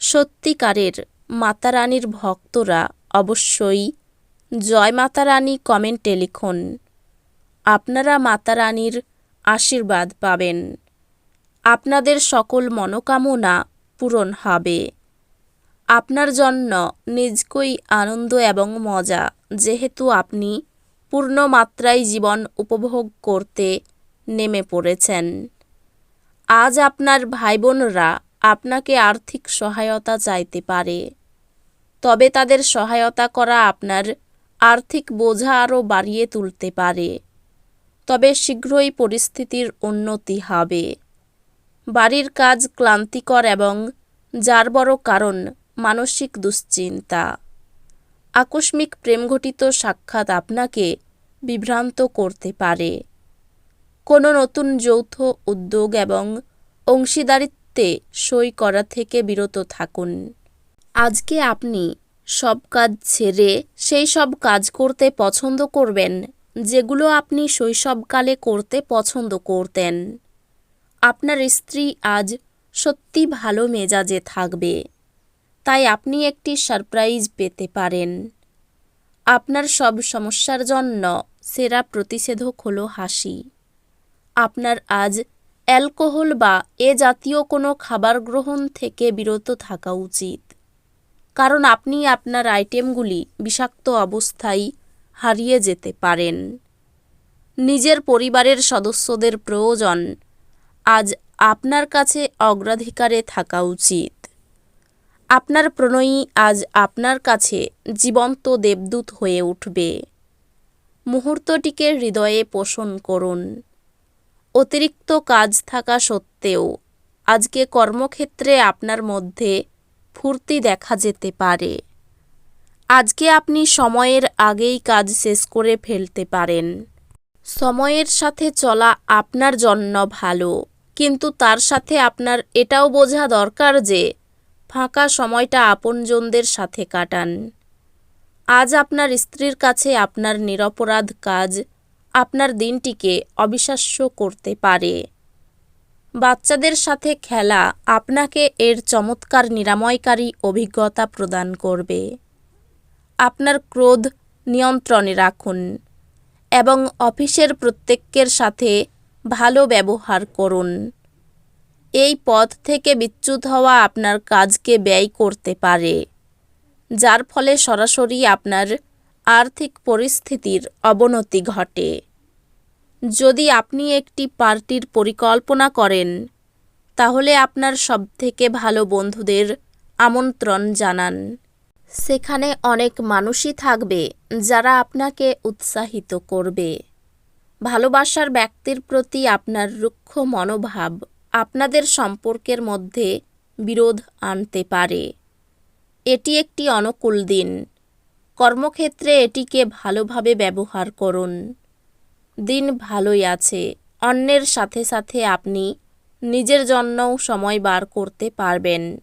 সত্যিকারের মাতারানীর ভক্তরা অবশ্যই জয় মাতারানী কমেন্টে লিখুন। আপনারা মাতারানীর আশীর্বাদ পাবেন। আপনাদের সকল মনোকামনা পূরণ হবে। আপনার জন্য নিজকই আনন্দ এবং মজা, যেহেতু আপনি পূর্ণ মাত্রায় জীবন উপভোগ করতে নেমে পড়েছেন। আজ আপনার ভাই বোনরা আপনাকে আর্থিক সহায়তা চাইতে পারে। তবে তাদের সহায়তা করা আপনার আর্থিক বোঝা আরও বাড়িয়ে তুলতে পারে। তবে শীঘ্রই পরিস্থিতির উন্নতি হবে। বাড়ির কাজ ক্লান্তিকর এবং যার বড় কারণ মানসিক দুশ্চিন্তা। আকস্মিক প্রেমঘটিত সাক্ষাৎ আপনাকে বিভ্রান্ত করতে পারে। কোনো নতুন যৌথ উদ্যোগ এবং অংশীদারিত্বে সই করা থেকে বিরত থাকুন। আজকে আপনি সব কাজ ছেড়ে সেই সব কাজ করতে পছন্দ করবেন, যেগুলো আপনি শৈশবকালে করতে পছন্দ করতেন। আপনার স্ত্রী আজ সত্যি ভালো মেজাজে থাকবে, তাই আপনি একটি সারপ্রাইজ পেতে পারেন। আপনার সব সমস্যার জন্য সেরা প্রতিষেধক হলো হাসি। আপনার আজ অ্যালকোহল বা এ জাতীয় কোনো খাবার গ্রহণ থেকে বিরত থাকা উচিত। কারণ আপনি আপনার আইটেমগুলি বিষাক্ত অবস্থায় হারিয়ে যেতে পারেন। নিজের পরিবারের সদস্যদের প্রয়োজন আজ আপনার কাছে অগ্রাধিকারে থাকা উচিত। আপনার প্রণয়ী আজ আপনার কাছে জীবন্ত দেবদূত হয়ে উঠবে। মুহূর্তটিকে হৃদয়ে পোষণ করুন। অতিরিক্ত কাজ থাকা সত্ত্বেও আজকে কর্মক্ষেত্রে আপনার মধ্যে ফুর্তি দেখা যেতে পারে। আজকে আপনি সময়ের আগেই কাজ শেষ করে ফেলতে পারেন। সময়ের সাথে চলা আপনার জন্য ভালো, কিন্তু তার সাথে আপনার এটাও বোঝা দরকার যে ফাঁকা সময়টা আপনজনদের সাথে কাটান। আজ আপনার স্ত্রীর কাছে আপনার নিরপরাধ কাজ আপনার দিনটিকে অবিশ্বাস্য করতে পারে। বাচ্চাদের সাথে খেলা আপনাকে এর চমৎকার নিরাময়কারী অভিজ্ঞতা প্রদান করবে। আপনার ক্রোধ নিয়ন্ত্রণে রাখুন এবং অফিসের প্রত্যেকের সাথে ভালো ব্যবহার করুন। এই পথ থেকে বিচ্যুত হওয়া আপনার কাজকে ব্যয় করতে পারে, যার ফলে সরাসরি আপনার আর্থিক পরিস্থিতির অবনতি ঘটে। যদি আপনি একটি পার্টির পরিকল্পনা করেন, তাহলে আপনার সবথেকে ভালো বন্ধুদের আমন্ত্রণ জানান। সেখানে অনেক মানুষই থাকবে যারা আপনাকে উৎসাহিত করবে। ভালোবাসার ব্যক্তির প্রতি আপনার রুক্ষ মনোভাব আপনাদের সম্পর্কের মধ্যে বিরোধ আনতে পারে। এটি একটি অনুকূল দিন। কর্মক্ষেত্রে এটিকে ভালোভাবে ব্যবহার করুন। দিন ভালোই আছে। অন্যের সাথে সাথে আপনি নিজের জন্যও সময় বার করতে পারবেন।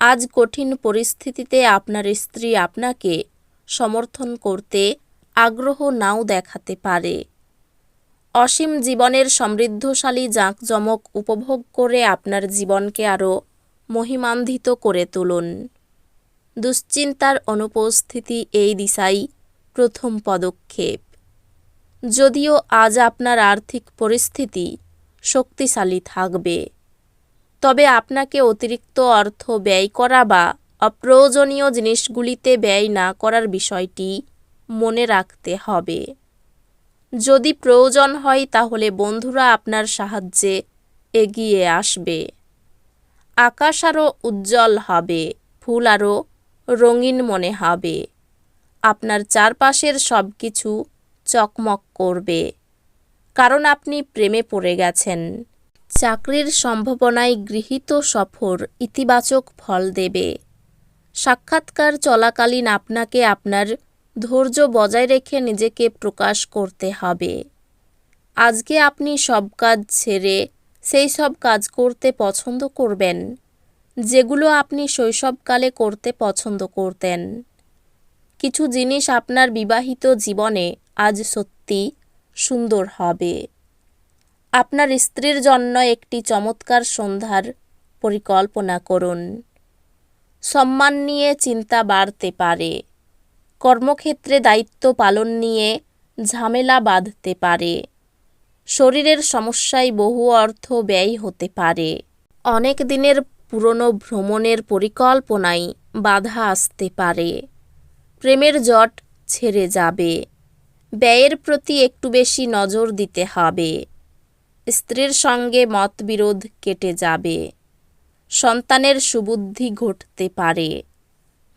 আজ কঠিন পরিস্থিতিতে আপনার স্ত্রী আপনাকে সমর্থন করতে আগ্রহ নাও দেখাতে পারে। অসীম জীবনের সমৃদ্ধশালী জাঁকজমক উপভোগ করে আপনার জীবনকে আরও মহিমান্বিত করে তুলুন। দুশ্চিন্তার অনুপস্থিতি এই দিশাই প্রথম পদক্ষেপ। যদিও আজ আপনার আর্থিক পরিস্থিতি শক্তিশালী থাকবে, তবে আপনাকে অতিরিক্ত অর্থ ব্যয় করা বা অপ্রয়োজনীয় জিনিসগুলিতে ব্যয় না করার বিষয়টি মনে রাখতে হবে। যদি প্রয়োজন হয় তাহলে বন্ধুরা আপনার সাহায্যে এগিয়ে আসবে। আকাশ আরও উজ্জ্বল হবে, ফুল আরও রঙিন মনে হবে। আপনার চারপাশের সব কিছু চকমক করবে। কারণ আপনি প্রেমে পড়ে গেছেন। চাকরির সম্ভাবনায় গৃহীত সফর ইতিবাচক ফল দেবে। সাক্ষাৎকার চলাকালীন আপনাকে আপনার ধৈর্য বজায় রেখে নিজেকে প্রকাশ করতে হবে। আজকে আপনি সব কাজ ছেড়ে সেই সব কাজ করতে পছন্দ করবেন। যেগুলো আপনি শৈশবকালে করতে পছন্দ করতেন। কিছু জিনিস আপনার বিবাহিত জীবনে আজ সত্যি সুন্দর হবে। আপনার স্ত্রীর জন্য একটি চমৎকার সন্ধ্যার পরিকল্পনা করুন। সম্মান নিয়ে চিন্তা বাড়তে পারে। কর্মক্ষেত্রে দায়িত্ব পালন নিয়ে ঝামেলা বাঁধতে পারে। শরীরের সমস্যায় বহু অর্থ ব্যয় হতে পারে। অনেক দিনের পুরনো ভ্রমণের পরিকল্পনায় বাধা আসতে পারে। প্রেমের জট ছেড়ে যাবে। ব্যয়ের প্রতি একটু বেশি নজর দিতে হবে। স্ত্রীর সঙ্গে মতবিরোধ কেটে যাবে। সন্তানের সুবুদ্ধি ঘটতে পারে।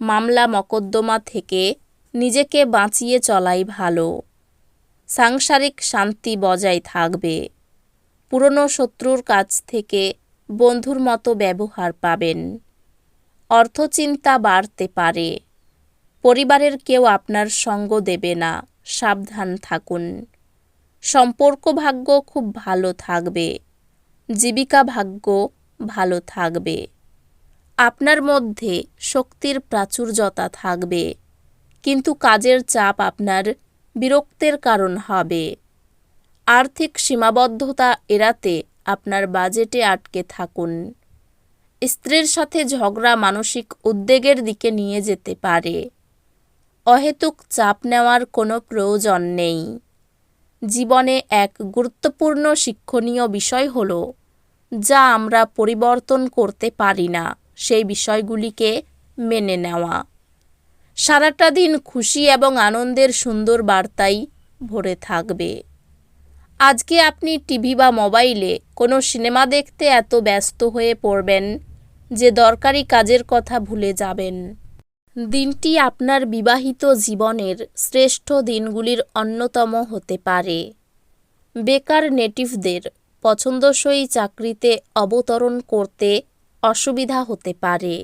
মামলা মকদ্দমা থেকে নিজেকে বাঁচিয়ে চলাই ভালো। সাংসারিক শান্তি বজায় থাকবে। পুরনো শত্রুর কাছ থেকে বন্ধুর মতো ব্যবহার পাবেন। অর্থচিন্তা বাড়তে পারে। পরিবারের কেউ আপনার সঙ্গ দেবে না। সাবধান থাকুন। সম্পর্ক ভাগ্য খুব ভালো থাকবে। জীবিকা ভাগ্য ভালো থাকবে। আপনার মধ্যে শক্তির প্রাচুর্যতা থাকবে। কিন্তু কাজের চাপ আপনার বিরক্তের কারণ হবে। আর্থিক সীমাবদ্ধতা এড়াতে আপনার বাজেটে আটকে থাকুন। স্ত্রীর সাথে ঝগড়া মানসিক উদ্বেগের দিকে নিয়ে যেতে পারে। অহেতুক চাপ নেওয়ার কোনো প্রয়োজন নেই। জীবনে এক গুরুত্বপূর্ণ শিক্ষণীয় বিষয় হল, যা আমরা পরিবর্তন করতে পারি না, সেই বিষয়গুলিকে মেনে নেওয়া। সারাটা দিন খুশি এবং আনন্দের সুন্দর বার্তাই ভরে থাকবে। আজকে আপনি টিভি বা মোবাইলে কোনো সিনেমা দেখতে এত ব্যস্ত হয়ে পড়বেন যে দরকারি কাজের কথা ভুলে যাবেন। দিনটি আপনার বিবাহিত জীবনের শ্রেষ্ঠ দিনগুলির অন্যতম হতে পারে। বেকার নেটিভদের পছন্দসই চাকরিতে অবতরণ করতে অসুবিধা হতে পারে।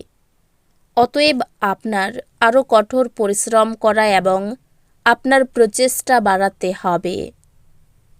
অতএব আপনার আরও কঠোর পরিশ্রম করা এবং আপনার প্রচেষ্টা বাড়াতে হবে।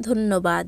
ধন্যবাদ।